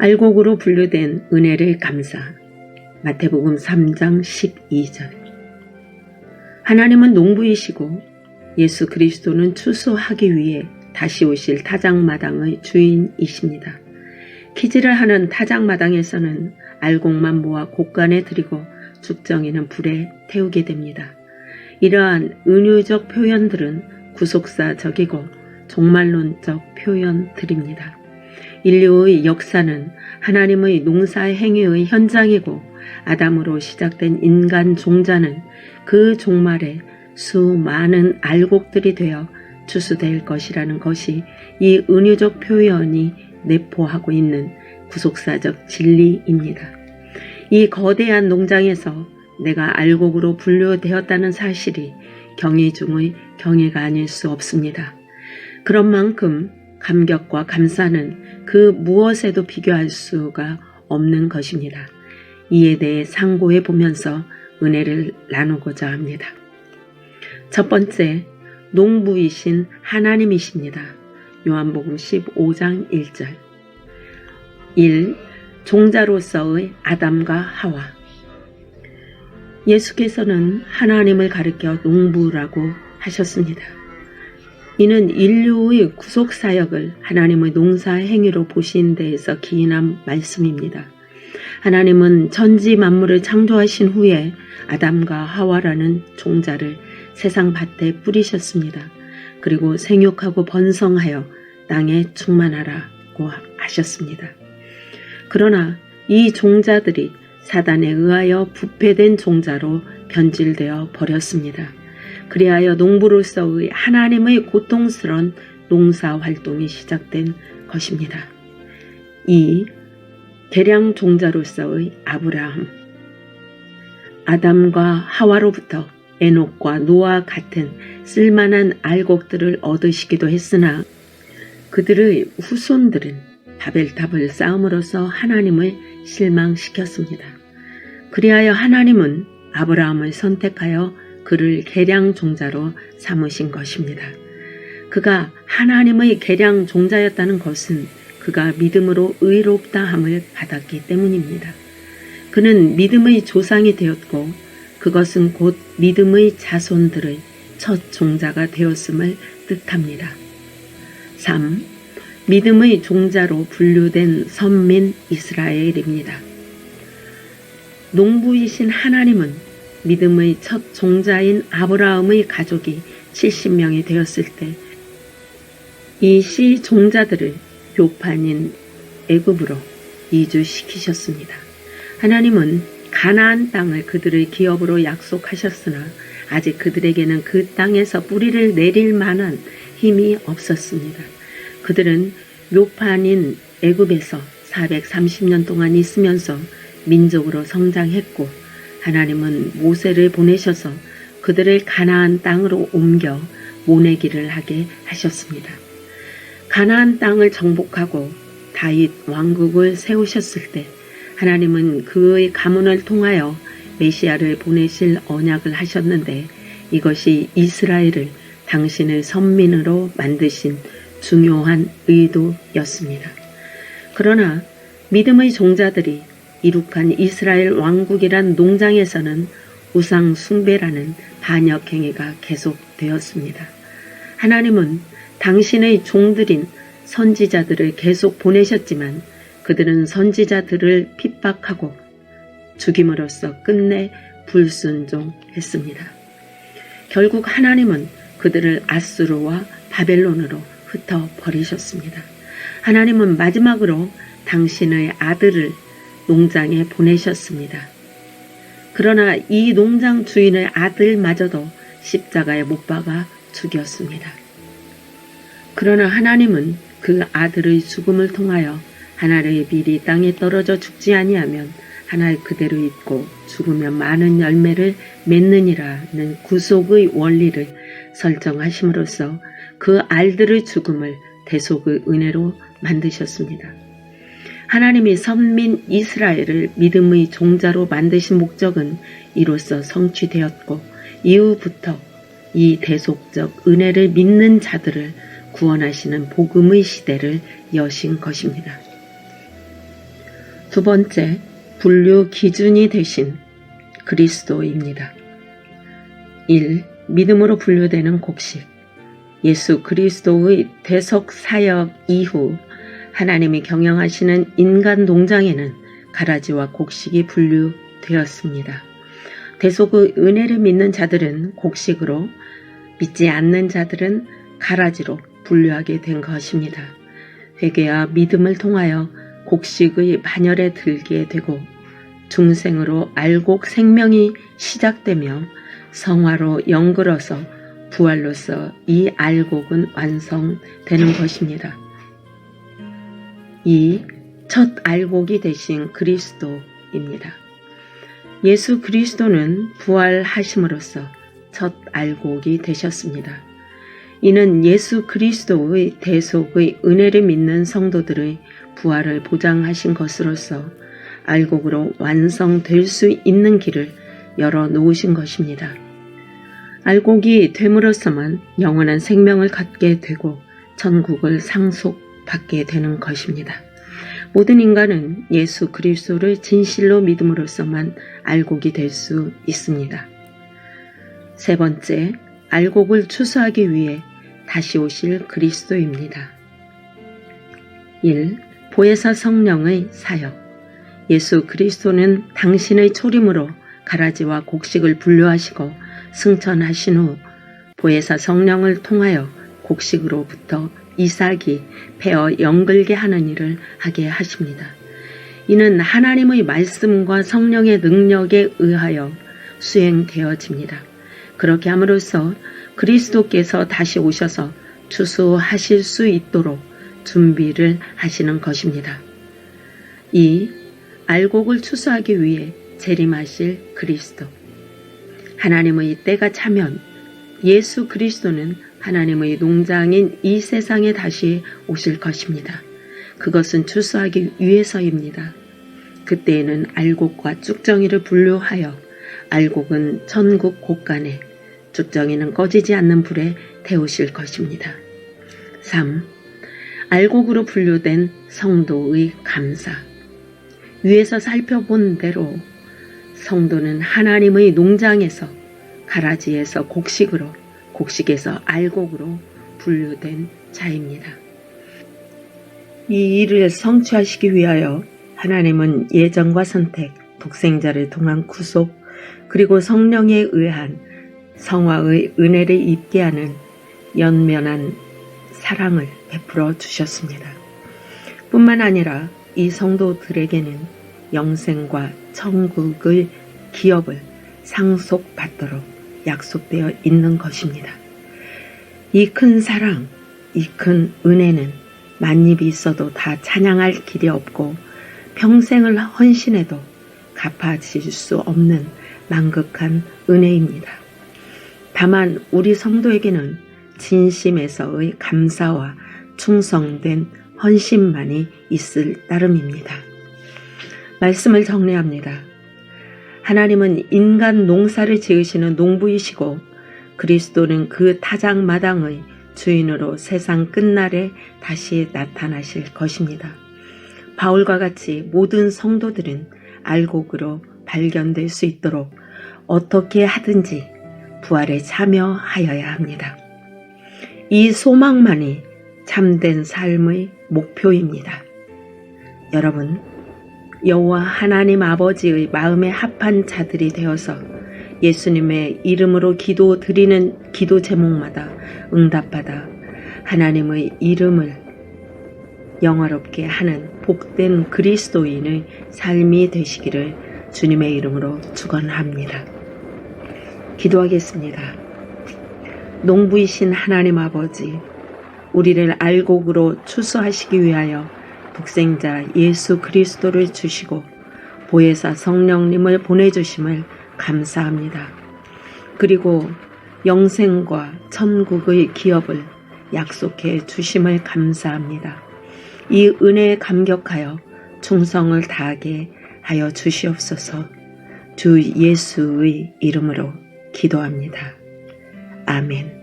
알곡으로 분류된 은혜를 감사. 마태복음 3장 12절. 하나님은 농부이시고 예수 그리스도는 추수하기 위해 다시 오실 타작마당의 주인이십니다. 키즈를 하는 타작마당에서는 알곡만 모아 곡간에 들이고 죽정이는 불에 태우게 됩니다. 이러한 은유적 표현들은 구속사적이고 종말론적 표현들입니다. 인류의 역사는 하나님의 농사 행위의 현장이고 아담으로 시작된 인간 종자는 그 종말에 수많은 알곡들이 되어 추수될 것이라는 것이 이 은유적 표현이 내포하고 있는 구속사적 진리입니다. 이 거대한 농장에서 내가 알곡으로 분류되었다는 사실이 경외 중의 경외가 아닐 수 없습니다. 그런 만큼 감격과 감사는 그 무엇에도 비교할 수가 없는 것입니다. 이에 대해 상고해 보면서 은혜를 나누고자 합니다. 첫 번째, 농부이신 하나님이십니다. 요한복음 15장 1절. 1. 종자로서의 아담과 하와. 예수께서는 하나님을 가리켜 농부라고 하셨습니다. 이는 인류의 구속 사역을 하나님의 농사 행위로 보신 데에서 기인한 말씀입니다. 하나님은 천지 만물을 창조하신 후에 아담과 하와라는 종자를 세상 밭에 뿌리셨습니다. 그리고 생육하고 번성하여 땅에 충만하라고 하셨습니다. 그러나 이 종자들이 사단에 의하여 부패된 종자로 변질되어 버렸습니다. 그리하여 농부로서의 하나님의 고통스러운 농사 활동이 시작된 것입니다. 2. 계량 종자로서의 아브라함 아담과 하와로부터 에녹과 노아 같은 쓸만한 알곡들을 얻으시기도 했으나 그들의 후손들은 바벨탑을 쌓음으로써 하나님을 실망시켰습니다. 그리하여 하나님은 아브라함을 선택하여 그를 계량 종자로 삼으신 것입니다. 그가 하나님의 계량 종자였다는 것은 그가 믿음으로 의롭다 함을 받았기 때문입니다. 그는 믿음의 조상이 되었고 그것은 곧 믿음의 자손들의 첫 종자가 되었음을 뜻합니다. 3. 믿음의 종자로 분류된 선민 이스라엘입니다. 농부이신 하나님은 믿음의 첫 종자인 아브라함의 가족이 70명이 되었을 때이씨 종자들을 교판인 애굽으로 이주시키셨습니다. 하나님은 가나안 땅을 그들의 기업으로 약속하셨으나 아직 그들에게는 그 땅에서 뿌리를 내릴 만한 힘이 없었습니다. 그들은 묘판인 애굽에서 430년 동안 있으면서 민족으로 성장했고 하나님은 모세를 보내셔서 그들을 가나안 땅으로 옮겨 모내기를 하게 하셨습니다. 가나안 땅을 정복하고 다윗 왕국을 세우셨을 때 하나님은 그의 가문을 통하여 메시아를 보내실 언약을 하셨는데 이것이 이스라엘을 당신의 선민으로 만드신 중요한 의도였습니다. 그러나 믿음의 종자들이 이룩한 이스라엘 왕국이란 농장에서는 우상 숭배라는 반역 행위가 계속되었습니다. 하나님은 당신의 종들인 선지자들을 계속 보내셨지만 그들은 선지자들을 핍박하고 죽임으로써 끝내 불순종했습니다. 결국 하나님은 그들을 아수르와 바벨론으로 흩어 버리셨습니다. 하나님은 마지막으로 당신의 아들을 농장에 보내셨습니다. 그러나 이 농장 주인의 아들마저도 십자가에 못 박아 죽였습니다. 그러나 하나님은 그 아들의 죽음을 통하여 하나의 빌이 땅에 떨어져 죽지 아니하면 하나를 그대로 있고 죽으면 많은 열매를 맺느니라는 구속의 원리를 설정하심으로써 그 알들의 죽음을 대속의 은혜로 만드셨습니다. 하나님이 선민 이스라엘을 믿음의 종자로 만드신 목적은 이로써 성취되었고 이후부터 이 대속적 은혜를 믿는 자들을 구원하시는 복음의 시대를 여신 것입니다. 두 번째, 분류 기준이 되신 그리스도입니다. 1. 믿음으로 분류되는 곡식. 예수 그리스도의 대속 사역 이후 하나님이 경영하시는 인간 농장에는 가라지와 곡식이 분류되었습니다. 대속의 은혜를 믿는 자들은 곡식으로, 믿지 않는 자들은 가라지로 분류하게 된 것입니다. 회개와 믿음을 통하여 곡식의 반열에 들게 되고 중생으로 알곡 생명이 시작되며 성화로 영글어서 부활로서 이 알곡은 완성되는 것입니다. 이 첫 알곡이 되신 그리스도입니다. 예수 그리스도는 부활하심으로써 첫 알곡이 되셨습니다. 이는 예수 그리스도의 대속의 은혜를 믿는 성도들의 부활을 보장하신 것으로서 알곡으로 완성될 수 있는 길을 열어 놓으신 것입니다. 알곡이 됨으로써만 영원한 생명을 갖게 되고 천국을 상속 받게 되는 것입니다. 모든 인간은 예수 그리스도를 진실로 믿음으로써만 알곡이 될 수 있습니다. 세 번째, 알곡을 추수하기 위해 다시 오실 그리스도입니다. 1. 보혜사 성령의 사역 예수 그리스도는 당신의 초림으로 가라지와 곡식을 분류하시고 승천하신 후 보혜사 성령을 통하여 곡식으로부터 이삭이 베어 연글게 하는 일을 하게 하십니다. 이는 하나님의 말씀과 성령의 능력에 의하여 수행되어집니다. 그렇게 함으로써 그리스도께서 다시 오셔서 추수하실 수 있도록 준비를 하시는 것입니다. 이 알곡을 추수하기 위해 재림하실 그리스도. 하나님의 때가 차면 예수 그리스도는 하나님의 농장인 이 세상에 다시 오실 것입니다. 그것은 추수하기 위해서입니다. 그때에는 알곡과 쭉정이를 분류하여 알곡은 천국 곳간에 쭉정이는 꺼지지 않는 불에 태우실 것입니다. 3. 알곡으로 분류된 성도의 감사. 위에서 살펴본 대로 성도는 하나님의 농장에서 가라지에서 곡식으로 곡식에서 알곡으로 분류된 자입니다. 이 일을 성취하시기 위하여 하나님은 예정과 선택, 독생자를 통한 구속, 그리고 성령에 의한 성화의 은혜를 입게 하는 연면한 사랑을 베풀어 주셨습니다. 뿐만 아니라 이 성도들에게는 영생과 천국의 기업을 상속받도록 약속되어 있는 것입니다. 이 큰 사랑, 이 큰 은혜는 만입이 있어도 다 찬양할 길이 없고 평생을 헌신해도 갚아질 수 없는 만극한 은혜입니다. 다만 우리 성도에게는 진심에서의 감사와 충성된 헌신만이 있을 따름입니다. 말씀을 정리합니다. 하나님은 인간 농사를 지으시는 농부이시고 그리스도는 그 타작 마당의 주인으로 세상 끝날에 다시 나타나실 것입니다. 바울과 같이 모든 성도들은 알곡으로 발견될 수 있도록 어떻게 하든지 부활에 참여하여야 합니다. 이 소망만이 참된 삶의 목표입니다. 여러분, 여호와 하나님 아버지의 마음에 합한 자들이 되어서 예수님의 이름으로 기도 드리는 기도 제목마다 응답받아 하나님의 이름을 영화롭게 하는 복된 그리스도인의 삶이 되시기를 주님의 이름으로 축원합니다. 기도하겠습니다. 농부이신 하나님 아버지, 우리를 알곡으로 추수하시기 위하여 독생자 예수 그리스도를 주시고 보혜사 성령님을 보내주심을 감사합니다. 그리고 영생과 천국의 기업을 약속해 주심을 감사합니다. 이 은혜에 감격하여 충성을 다하게 하여 주시옵소서 주 예수의 이름으로 기도합니다. 아멘.